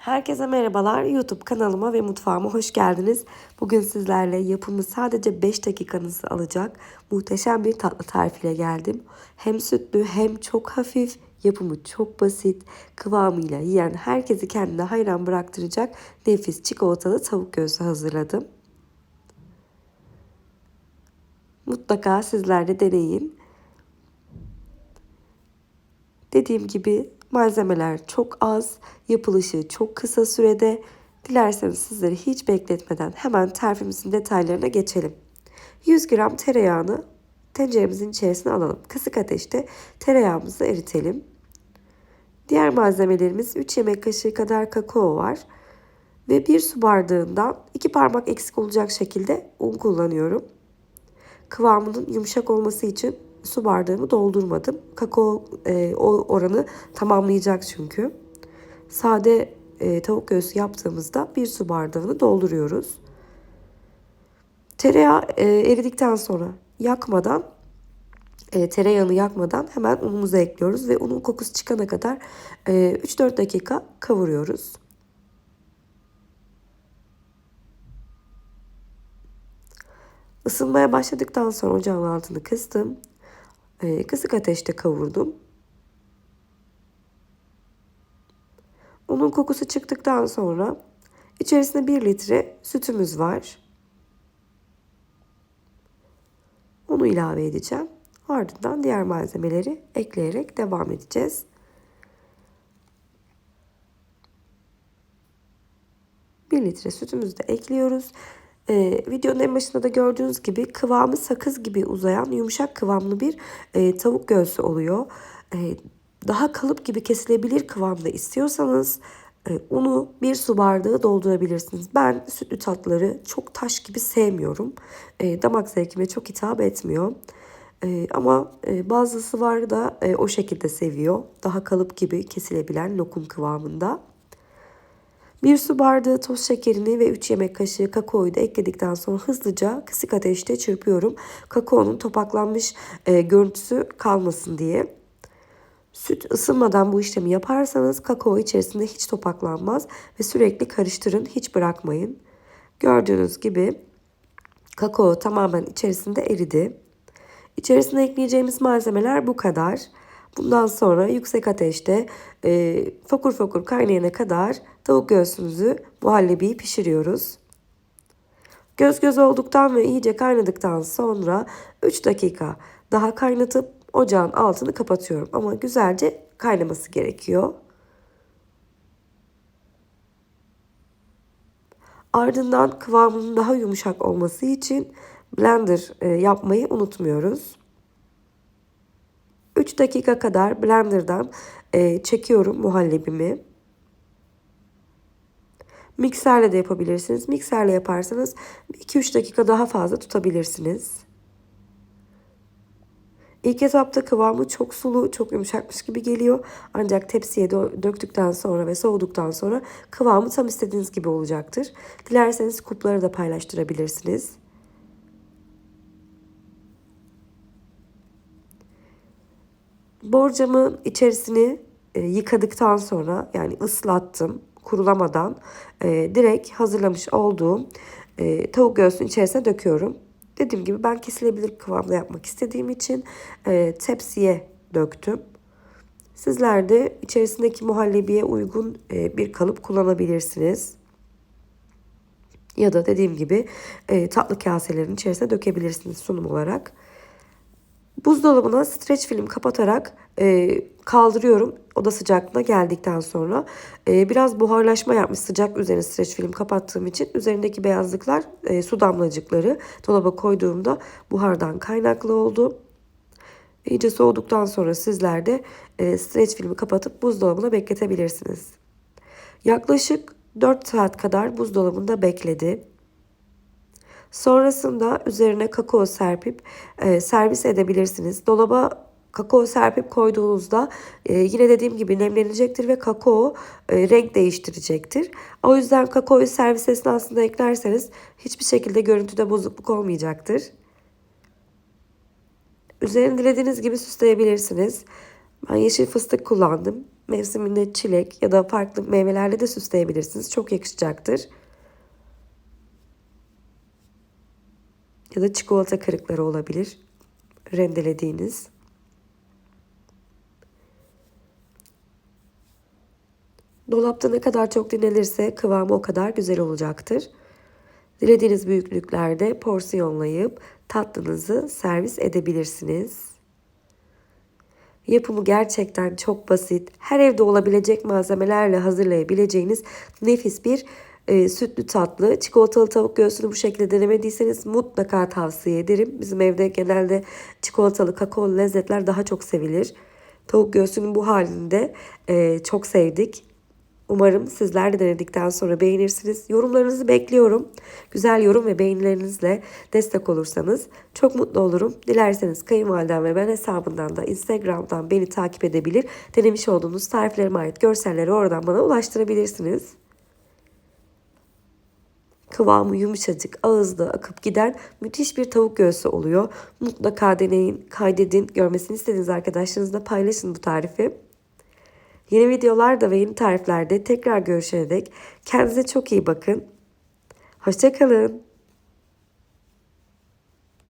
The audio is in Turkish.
Herkese merhabalar. YouTube kanalıma ve mutfağıma hoş geldiniz. Bugün sizlerle yapımı sadece 5 dakikanızı alacak muhteşem bir tatlı tarifiyle geldim. Hem sütlü hem çok hafif, yapımı çok basit, kıvamıyla yiyen herkesi kendine hayran bıraktıracak nefis çikolatalı tavuk göğsü hazırladım. Mutlaka sizler de deneyin. Dediğim gibi malzemeler çok az, yapılışı çok kısa sürede. Dilerseniz sizleri hiç bekletmeden hemen tarifimizin detaylarına geçelim. 100 gram tereyağını tenceremizin içerisine alalım. Kısık ateşte tereyağımızı eritelim. Diğer malzemelerimiz 3 yemek kaşığı kadar kakao var. Ve 1 su bardağından 2 parmak eksik olacak şekilde un kullanıyorum. Kıvamının yumuşak olması için su bardağımı doldurmadım. Kakao e, o oranı tamamlayacak çünkü. Sade e, tavuk göğsü yaptığımızda bir su bardağını dolduruyoruz. Tereyağı e, eridikten sonra yakmadan e, tereyağını yakmadan hemen unumuzu ekliyoruz ve unun kokusu çıkana kadar e, 3-4 dakika kavuruyoruz. Isınmaya başladıktan sonra ocağın altını kıstım. Ee, kısık ateşte kavurdum. Onun kokusu çıktıktan sonra içerisinde 1 litre sütümüz var. Onu ilave edeceğim. Ardından diğer malzemeleri ekleyerek devam edeceğiz. Bir litre sütümüzü de ekliyoruz. Ee, videonun en başında da gördüğünüz gibi kıvamı sakız gibi uzayan yumuşak kıvamlı bir e, tavuk göğsü oluyor. E, daha kalıp gibi kesilebilir kıvamda istiyorsanız e, unu bir su bardağı doldurabilirsiniz. Ben sütlü tatlıları çok taş gibi sevmiyorum. E, damak zevkime çok hitap etmiyor. E, ama e, bazısı var da e, o şekilde seviyor. Daha kalıp gibi kesilebilen lokum kıvamında. 1 su bardağı toz şekerini ve 3 yemek kaşığı kakaoyu da ekledikten sonra hızlıca kısık ateşte çırpıyorum. Kakaonun topaklanmış e, görüntüsü kalmasın diye. Süt ısınmadan bu işlemi yaparsanız kakao içerisinde hiç topaklanmaz ve sürekli karıştırın hiç bırakmayın. Gördüğünüz gibi kakao tamamen içerisinde eridi. İçerisine ekleyeceğimiz malzemeler bu kadar. Bundan sonra yüksek ateşte e, fokur fokur kaynayana kadar tavuk göğsümüzü muhallebiyi pişiriyoruz. Göz göz olduktan ve iyice kaynadıktan sonra 3 dakika daha kaynatıp ocağın altını kapatıyorum. Ama güzelce kaynaması gerekiyor. Ardından kıvamının daha yumuşak olması için blender e, yapmayı unutmuyoruz. 3 dakika kadar blenderdan e, çekiyorum muhallebimi. Mikserle de yapabilirsiniz. Mikserle yaparsanız 2-3 dakika daha fazla tutabilirsiniz. İlk etapta kıvamı çok sulu, çok yumuşakmış gibi geliyor. Ancak tepsiye döktükten sonra ve soğuduktan sonra kıvamı tam istediğiniz gibi olacaktır. Dilerseniz kupları da paylaştırabilirsiniz. Borcamın içerisini e, yıkadıktan sonra yani ıslattım kurulamadan e, direkt hazırlamış olduğum e, tavuk göğsünün içerisine döküyorum. Dediğim gibi ben kesilebilir kıvamda yapmak istediğim için e, tepsiye döktüm. Sizler de içerisindeki muhallebiye uygun e, bir kalıp kullanabilirsiniz. Ya da dediğim gibi e, tatlı kaselerin içerisine dökebilirsiniz sunum olarak. Buzdolabına streç film kapatarak e, kaldırıyorum oda sıcaklığına geldikten sonra. E, biraz buharlaşma yapmış sıcak üzerine streç film kapattığım için üzerindeki beyazlıklar e, su damlacıkları dolaba koyduğumda buhardan kaynaklı oldu. İyice soğuduktan sonra sizler de e, streç filmi kapatıp buzdolabına bekletebilirsiniz. Yaklaşık 4 saat kadar buzdolabında bekledi. Sonrasında üzerine kakao serpip e, servis edebilirsiniz. Dolaba kakao serpip koyduğunuzda e, yine dediğim gibi nemlenecektir ve kakao e, renk değiştirecektir. O yüzden kakaoyu servis esnasında eklerseniz hiçbir şekilde görüntüde bozukluk olmayacaktır. Üzerini dilediğiniz gibi süsleyebilirsiniz. Ben yeşil fıstık kullandım. mevsiminde çilek ya da farklı meyvelerle de süsleyebilirsiniz. Çok yakışacaktır. Ya da çikolata kırıkları olabilir. Rendelediğiniz. Dolapta ne kadar çok dinlenirse kıvamı o kadar güzel olacaktır. Dilediğiniz büyüklüklerde porsiyonlayıp tatlınızı servis edebilirsiniz. Yapımı gerçekten çok basit. Her evde olabilecek malzemelerle hazırlayabileceğiniz nefis bir e, sütlü tatlı. Çikolatalı tavuk göğsünü bu şekilde denemediyseniz mutlaka tavsiye ederim. Bizim evde genelde çikolatalı kakaolu lezzetler daha çok sevilir. Tavuk göğsünün bu halinde e, çok sevdik. Umarım sizler de denedikten sonra beğenirsiniz. Yorumlarınızı bekliyorum. Güzel yorum ve beğenilerinizle destek olursanız çok mutlu olurum. Dilerseniz kayınvalidem ve ben hesabından da Instagram'dan beni takip edebilir. Denemiş olduğunuz tariflerime ait görselleri oradan bana ulaştırabilirsiniz. Kıvamı yumuşacık, ağızda akıp giden müthiş bir tavuk göğsü oluyor. Mutlaka deneyin, kaydedin. Görmesini istediğiniz arkadaşlarınızla paylaşın bu tarifi. Yeni videolarda ve yeni tariflerde tekrar görüşene dek kendinize çok iyi bakın. Hoşçakalın.